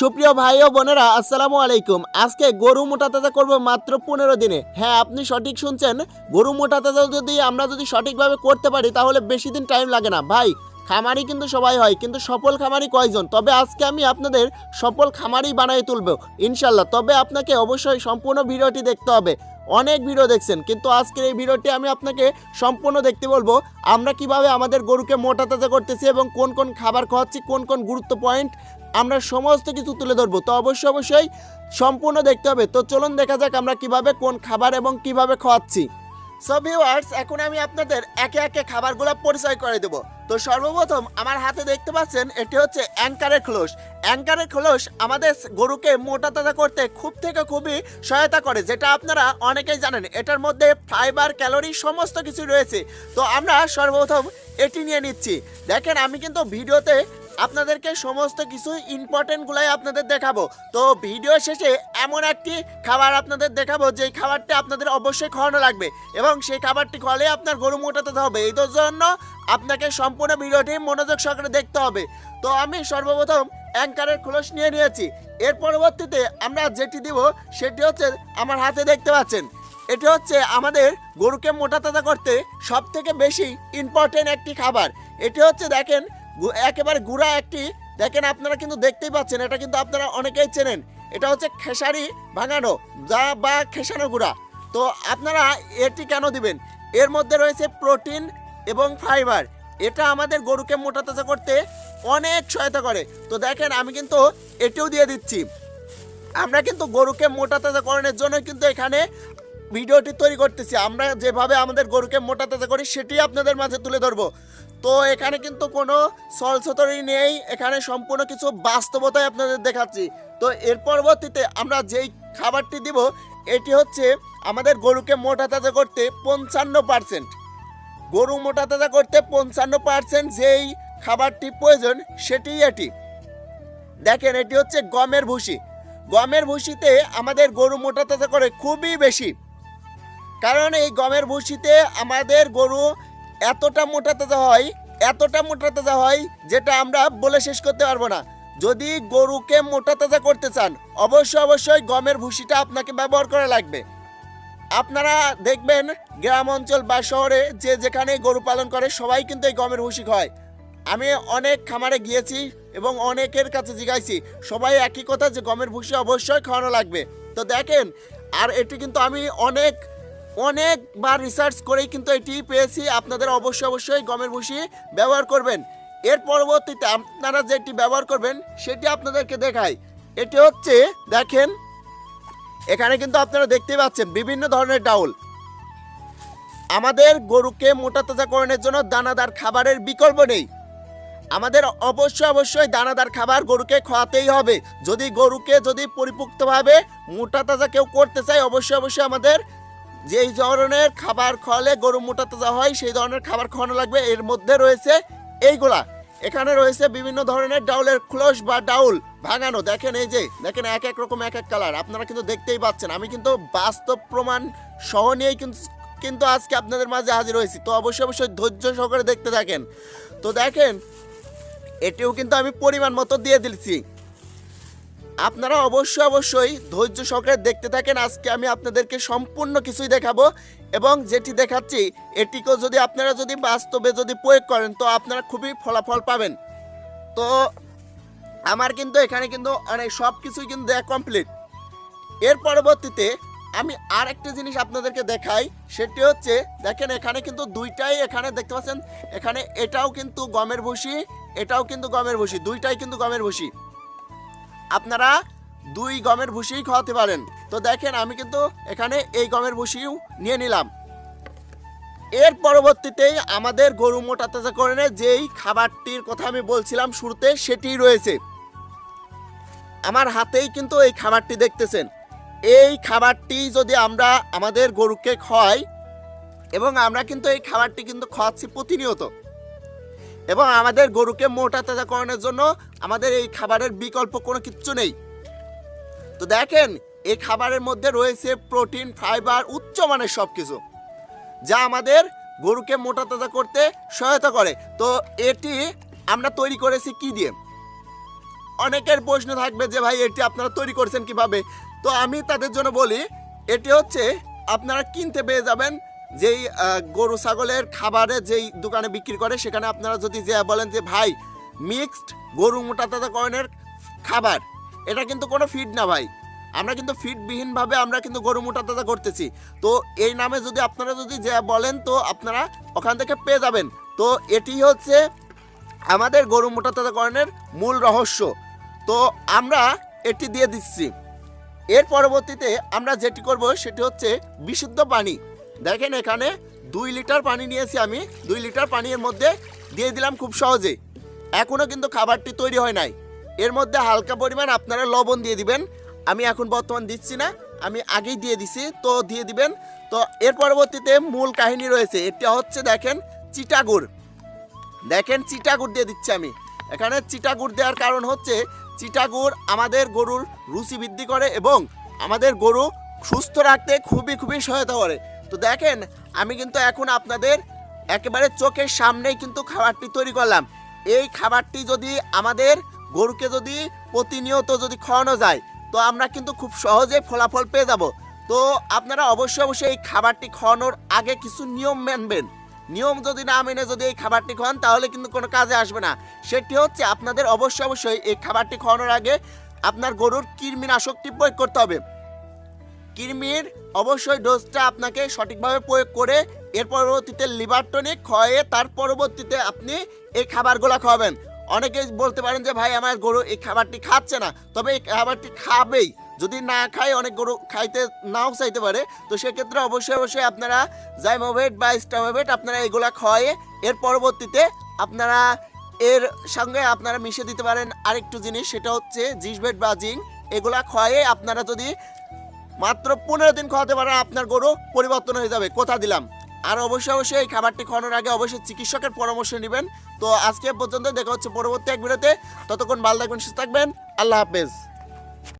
সুপ্রিয় ভাই ও বোনেরা, আসসালামু আলাইকুম। আজকে গরু মোটা তাজা করব মাত্র পনেরো দিনে। হ্যাঁ আপনি সঠিক শুনছেন। গরু মোটা তাজা যদি আমরা যদি সঠিকভাবে করতে পারি, তাহলে বেশি দিন টাইম লাগে না। ভাই, খামারি কিন্তু সবাই হয়, কিন্তু সফল খামারি কয়জন? তবে আজকে আমি আপনাদের সফল খামারি বানিয়ে তুলব ইনশাল্লাহ তবে আপনাকে অবশ্যই সম্পূর্ণ ভিডিওটি দেখতে হবে। অনেক ভিডিও দেখছেন, কিন্তু আজকের এই ভিডিওটি আমি আপনাকে সম্পূর্ণ দেখতে বলব। আমরা কীভাবে আমাদের গরুকে মোটা তাজা করতেছি এবং কোন কোন খাবার খাওয়াচ্ছি, কোন কোন গুরুত্ব পয়েন্ট, আমরা সমস্ত কিছু তুলে ধরবো। তো অবশ্যই অবশ্যই সম্পূর্ণ দেখতে হবে। তো চলুন দেখা যাক আমরা কীভাবে কোন খাবার এবং কীভাবে খাওয়াচ্ছি। সো ভিউয়ার্স এখন আমি আপনাদের একে একে খাবারগুলো পরিচয় করে দেবো। তো সর্বপ্রথম আমার হাতে দেখতে পাচ্ছেন, এটি হচ্ছে অ্যাঙ্কারের খোলস। অ্যাঙ্কারের খোলস আমাদের গরুকে মোটা তাজা করতে খুব থেকে খুবই সহায়তা করে, যেটা আপনারা অনেকেই জানেন, এটার মধ্যে ফাইবার, ক্যালোরি, সমস্ত কিছু রয়েছে। তো আমরা সর্বপ্রথম এটি নিয়ে নিচ্ছি। দেখেন, আমি কিন্তু ভিডিওতে আপনাদেরকে সমস্ত কিছু ইম্পর্টেন্টগুলাই আপনাদের দেখাবো। তো ভিডিও শেষে এমন একটি খাবার আপনাদের দেখাবো, যেই খাবারটি আপনাদের অবশ্যই খাওয়ানো লাগবে এবং সেই খাবারটি খাওয়ালে আপনার গরু মোটাতে হবে। এই জন্য আপনাকে সম্পূর্ণ ভিডিওটি মনোযোগ সহকারে দেখতে হবে। তো আমি সর্বপ্রথম অ্যাঙ্কারের খোলস নিয়ে নিয়েছি। এর পরবর্তীতে আমরা যেটি দিব, সেটি হচ্ছে আমার হাতে দেখতে পাচ্ছেন। এটি হচ্ছে আমাদের গরুকে মোটা তাজা করতে সব থেকে বেশি ইম্পর্টেন্ট একটি খাবার। এটি হচ্ছে দেখেন একেবারে গুঁড়া একটি। দেখেন আপনারা কিন্তু দেখতেই পাচ্ছেন, এটা কিন্তু আপনারা অনেকেই চেনেন। এটা হচ্ছে খেসারি ভাঙানো, যা বা খেসানো গুঁড়া। তো আপনারা এটি কেন দিবেন? এর মধ্যে রয়েছে প্রোটিন এবং ফাইবার। এটা আমাদের গরুকে মোটা তাজা করতে অনেক সহায়তা করে। তো দেখেন, আমি কিন্তু এটিও দিয়ে দিচ্ছি। আমরা কিন্তু গরুকে মোটা করানোর জন্য কিন্তু এখানে ভিডিওটি তৈরি করতেছি। আমরা যেভাবে আমাদের গরুকে মোটা তাজা করি, সেটি আপনাদের মাঝে তুলে ধরবো। তো এখানে কিন্তু কোনো সলসতরি নেই, এখানে সম্পূর্ণ কিছু বাস্তবতায় আপনাদের দেখাচ্ছি। তো এর পরবর্তীতে আমরা যেই খাবারটি দিব, এটি হচ্ছে আমাদের গরুকে মোটা তাজা করতে পঞ্চান্ন পার্সেন্ট। গরু মোটা তাজা করতে পঞ্চান্ন পার্সেন্ট যেই খাবারটি প্রয়োজন সেটি এটি। দেখেন, এটি হচ্ছে গমের ভুসি। গমের ভুসিতে আমাদের গরু মোটা তাজা করে খুবই বেশি। কারণ এই গমের ভুসিতে আমাদের গরু এতটা মোটা তাজা হয় এতটা মোটা তাজা হয় যেটা আমরা বলে শেষ করতে পারব না। যদি গরুকে মোটা তাজা করতে চান, অবশ্যই অবশ্যই গমের ভুসিটা আপনাকে ব্যবহার করা লাগবে। আপনারা দেখবেন গ্রাম অঞ্চল বা শহরে যে যেখানে গরু পালন করে, সবাই কিন্তু এই গমের ভুসি খায়। আমি অনেক খামারে গিয়েছি এবং অনেকের কাছে জিজ্ঞাসি, সবাই একই কথা যে গমের ভুসি অবশ্যই খাওয়ানো লাগবে। তো দেখেন, আর এটি কিন্তু আমি অনেক অনেকবার রিসার্চ করেই কিন্তু এটি পেয়েছি। আপনাদের অবশ্যই অবশ্যই গমের ভুসি ব্যবহার করবেন। এর পরবর্তীতে আপনারা যেটি ব্যবহার করবেন, সেটি আপনাদেরকে দেখাই। এটি হচ্ছে, দেখেন, এখানে কিন্তু আপনারা দেখতেই পাচ্ছেন বিভিন্ন ধরনের ডাউল। আমাদের গরুকে মোটা তাজা করানোর জন্য দানাদার খাবারের বিকল্প নেই। আমাদের অবশ্যই অবশ্যই দানাদার খাবার গরুকে খাওয়াতেই হবে। যদি গরুকে যদি পরিপুক্তভাবে মোটা তাজা কেউ করতে চায়, অবশ্যই অবশ্যই আমাদের যেই ধরনের খাবার খাওয়ালে গরু মোটা তাজা হয়, সেই ধরনের খাবার খাওয়ানো লাগবে। এর মধ্যে রয়েছে এইগুলা। এখানে রয়েছে বিভিন্ন ধরনের ডাউলের ক্লোজ বা ডাউল ভাঙানো। দেখেন এই যে, দেখেন এক এক রকম, এক এক কালার। আপনারা কিন্তু দেখতেই পাচ্ছেন। আমি কিন্তু বাস্তব প্রমাণ সহ নিয়েই কিন্তু কিন্তু আজকে আপনাদের মাঝে হাজির হয়েছি। তো অবশ্যই অবশ্যই ধৈর্য সহকারে দেখতে থাকেন। তো দেখেন, এটিও কিন্তু আমি পরিমাণ মতো দিয়ে দিচ্ছি আপনারা অবশ্যই অবশ্যই ধৈর্য সহকারে দেখতে থাকেন। আজকে আমি আপনাদেরকে সম্পূর্ণ কিছুই দেখাবো এবং যেটি দেখাচ্ছি, এটিকেও যদি আপনারা যদি বাস্তবে যদি প্রয়োগ করেন, তো আপনারা খুবই ফলাফল পাবেন। তো আমার কিন্তু এখানে কিন্তু অনেক সব কিছুই কিন্তু দেয়া কমপ্লিট এর পরবর্তীতে আমি আর একটা জিনিস আপনাদেরকে দেখাই, সেটি হচ্ছে, দেখেন এখানে কিন্তু দুইটাই এখানে দেখতে পাচ্ছেন, এখানে এটাও কিন্তু গমের ভুসি, এটাও কিন্তু গমের ভুসি, দুইটাই কিন্তু গমের ভুসি। আপনারা দুই গমের ভুসিই খাওয়াতে পারেন। তো দেখেন, আমি কিন্তু এখানে এই গমের ভুসিও নিয়ে নিলাম। এর পরবর্তীতেই আমাদের গরু মোটা তাজা করে যেই খাবারটির কথা আমি বলছিলাম শুরুতে সেটি রয়েছে। আমার হাতেই কিন্তু এই খাবারটি দেখতেছেন। এই খাবারটি যদি আমরা আমাদের গরুকে খাওয়াই এবং আমরা কিন্তু এই খাবারটি কিন্তু খাওয়াচ্ছি প্রতিনিয়ত এবং আমাদের গরুকে মোটা তাজা করানোর জন্য আমাদের এই খাবারের বিকল্প কোনো কিচ্ছু নেই। তো দেখেন, এই খাবারের মধ্যে রয়েছে প্রোটিন, ফাইবার উচ্চমানের সব কিছু যা আমাদের গরুকে মোটা তাজা করতে সহায়তা করে। তো এটি আমরা তৈরি করেছি কি দিয়ে? অনেকের প্রশ্ন থাকবে যে ভাই, এটি আপনারা তৈরি করেছেন কীভাবে? তো আমি তাদের জন্য বলি, এটি হচ্ছে আপনারা কিনতে পেয়ে যাবেন যেই গরু, ছাগলের খাবারে যেই দোকানে বিক্রি করে, সেখানে আপনারা যদি যে বলেন যে, ভাই মিক্সড গরু মোটা তাজা করণের খাবার, এটা কিন্তু কোনো ফিড না ভাই। আমরা কিন্তু ফিডবিহীনভাবে আমরা কিন্তু গরু মোটা তাজা করতেছি। তো এই নামে যদি আপনারা যদি যে বলেন, তো আপনারা ওখান থেকে পেয়ে যাবেন। তো এটি হচ্ছে আমাদের গরু মোটা তাজাকরণের মূল রহস্য। তো আমরা এটি দিয়ে দিচ্ছি। এর পরবর্তীতে আমরা যেটি করব, সেটি হচ্ছে বিশুদ্ধ পানি। দেখেন এখানে দুই লিটার পানি নিয়েছি আমি। দুই লিটার পানির মধ্যে দিয়ে দিলাম খুব সহজে। এখনও কিন্তু খাবারটি তৈরি হয় নাই। এর মধ্যে হালকা পরিমাণ আপনারা লবণ দিয়ে দিবেন। আমি এখন বর্তমান দিচ্ছি না, আমি আগেই দিয়ে দিছি, তো দিয়ে দিবেন। তো এর পরবর্তীতে মূল কাহিনী রয়েছে, এটা হচ্ছে দেখেন চিটাগুড়। দেখেন চিটাগুড় দিয়ে দিচ্ছি আমি। এখানে চিটাগুড় দেওয়ার কারণ হচ্ছে, চিটাগুড় আমাদের গরুর রুচি বৃদ্ধি করে এবং আমাদের গরু সুস্থ রাখতে খুবই খুবই সহায়তা করে। তো দেখেন, আমি কিন্তু এখন আপনাদের একেবারে চোখের সামনেই কিন্তু খাবারটি তৈরি করলাম। এই খাবারটি যদি আমাদের গরুকে যদি প্রতিনিয়ত যদি খাওয়ানো যায়, তো আমরা কিন্তু খুব সহজে ফলাফল পেয়ে যাব। তো আপনারা অবশ্যই অবশ্যই এই খাবারটি খাওয়ানোর আগে কিছু নিয়ম মানবেন। নিয়ম যদি না মেনে যদি এই খাবারটি খান, তাহলে কিন্তু কোনো কাজে আসবে না। সেটি হচ্ছে আপনাদের অবশ্যই অবশ্যই এই খাবারটি খাওয়ানোর আগে আপনার গরুর কৃমিনাশকটি প্রয়োগ করতে হবে। কৃমির অবশ্যই ডোজটা আপনাকে সঠিকভাবে প্রয়োগ করে এর পরবর্তীতে লিভার টনিক খাওয়ায়ে তার পরবর্তীতে আপনি এই খাবারগুলো খাওয়াবেন। অনেকে বলতে পারেন যে, ভাই, আমার গরু এই খাবারটি খাচ্ছে না। তবে এই খাবারটি খাবেই। যদি না খায়, অনেক গরু খাইতে, নাও চাইতে পারে। তো সেক্ষেত্রে অবশ্যই অবশ্যই আপনারা জাইমোভেট বা স্টামোভেট আপনারা এগুলা খাওয়ায়ে এর পরবর্তীতে আপনারা এর সঙ্গে আপনারা মিশে দিতে পারেন। আরেকটু জিনিস, সেটা হচ্ছে জিসভেট বা জিং এগুলা খাওয়ায়ে আপনারা যদি মাত্র পনেরো দিন খাওয়াতে পারেন আপনার গরু পরিবর্তন হয়ে যাবে। কথা দিলাম। আর অবশ্যই অবশ্যই এই খাবারটি খাওয়ানোর আগে অবশ্যই চিকিৎসকের পরামর্শ নেবেন। তো আজকে পর্যন্ত দেখা হচ্ছে পরবর্তী এক ভিডিওতে। ততক্ষণ ভালো থাকবেন, সুস্থ থাকবেন। আল্লাহ হাফেজ।